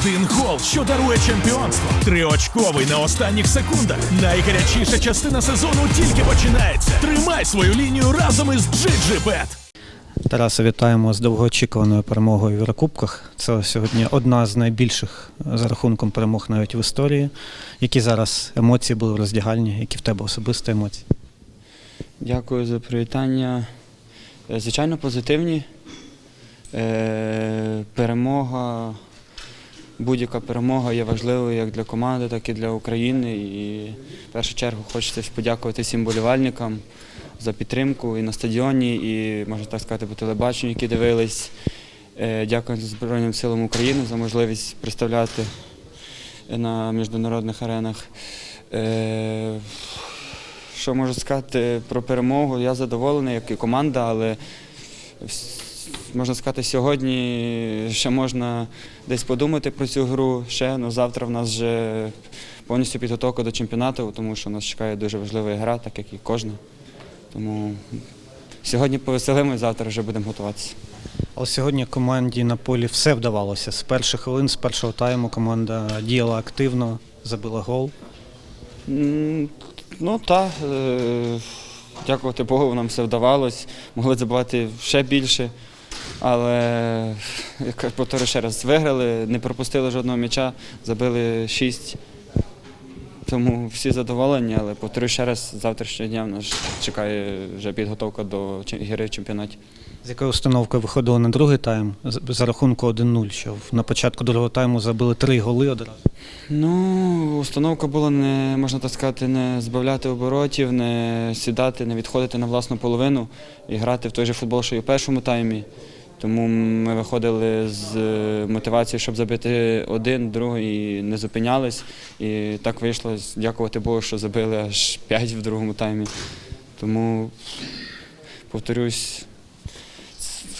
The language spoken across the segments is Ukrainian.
Один гол, що дарує чемпіонство. Триочковий на останніх секундах. Найгарячіша частина сезону тільки починається. Тримай свою лінію разом із GGBet. Тараса, вітаємо з довгоочікуваною перемогою в Єврокубках. Це сьогодні одна з найбільших за рахунком перемог навіть в історії. Які зараз емоції були в роздягальні, які в тебе особисті емоції? Дякую за привітання. Е, Звичайно, позитивні. Е, Перемога, будь-яка перемога є важливою як для команди, так і для України. І в першу чергу хочеться подякувати всім болівальникам за підтримку і на стадіоні, і, можна так сказати, по телебаченню, які дивились. Е, Дякую Збройним силам України за можливість представляти на міжнародних аренах. Е, що можу сказати про перемогу? Я задоволений, як і команда, але можна сказати, сьогодні ще можна десь подумати про цю гру. Ще ну, завтра в нас вже повністю підготовка до чемпіонату, тому що нас чекає дуже важлива гра, так як і кожна. Тому сьогодні повеселимо, завтра вже будемо готуватися. Але сьогодні команді на полі все вдавалося. З перших хвилин, з першого тайму команда діяла активно, забила гол. Ну так, е, дякувати Богу, нам все вдавалось. Могли забувати ще більше. Але, як повторю ще раз, виграли, не пропустили жодного м'яча, забили шість. Тому всі задоволені, але повторю ще раз, завтрашнього дня в нас чекає вже підготовка до гри в чемпіонаті. З якою установкою виходили на другий тайм за рахунку 1-0, що на початку другого тайму забили три голи одразу. Ну, установка була не можна так сказати, не збавляти оборотів, не сідати, не відходити на власну половину і грати в той же футбол, що і в першому таймі. Тому ми виходили з е, мотивацією, щоб забити один, другий і не зупинялись. І так вийшло, дякувати Богу, що забили аж п'ять в другому таймі. Тому, повторюсь,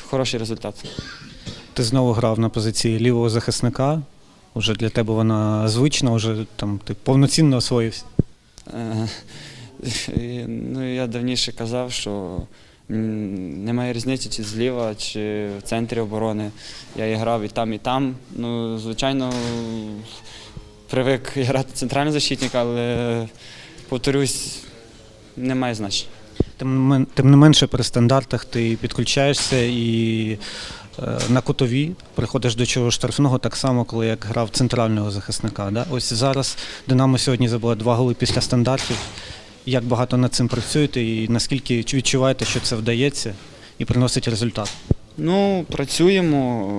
хороший результат. Ти знову грав на позиції лівого захисника. Уже для тебе вона звична, вже там ти повноцінно освоївся. Е, Ну, я давніше казав, що м, немає різниці, чи зліва, чи в центрі оборони. Я і грав і там, і там. Ну, звичайно, привик грати центральний защитник, але повторюсь, немає значення. Тим, не менше при стандартах ти підключаєшся і е, на кутові приходиш до чого штрафного так само, коли як грав центрального захисника. Да? Ось зараз Динамо сьогодні забило два голи після стандартів. Як багато над цим працюєте і наскільки відчуваєте, що це вдається і приносить результат? Ну, працюємо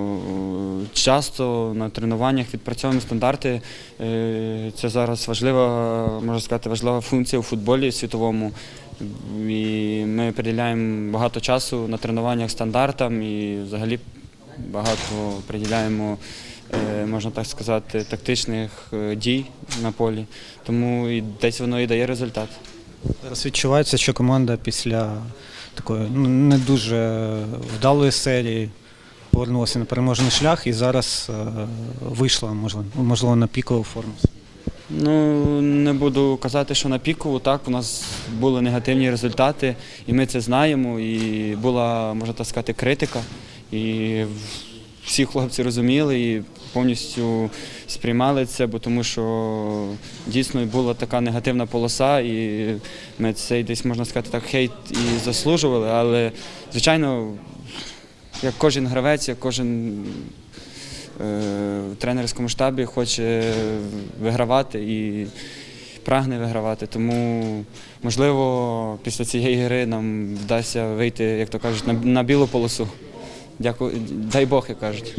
е, часто на тренуваннях, відпрацьовуємо стандарти. Е, Це зараз важлива, можна сказати, важлива функція у футболі світовому. І ми приділяємо багато часу на тренуваннях стандартам і взагалі багато приділяємо, е, можна так сказати, тактичних дій на полі. Тому і десь воно і дає результат. Зараз відчувається, що команда після такої ну, не дуже вдалої серії повернулася на переможний шлях і зараз е, вийшла, можливо, можливо, на пікову форму. Ну, не буду казати, що на пікову, так, у нас були негативні результати, і ми це знаємо. І була, можна так сказати, критика. І всі хлопці розуміли і повністю сприймали це, бо тому що дійсно була така негативна полоса, і ми цей десь, можна сказати, так, хейт і заслужували. Але, звичайно, як кожен гравець, як кожен е, в тренерському штабі хоче вигравати і прагне вигравати. Тому, можливо, після цієї гри нам вдасться вийти, як то кажуть, на, білу полосу. Дякую, дай Бог, як кажуть.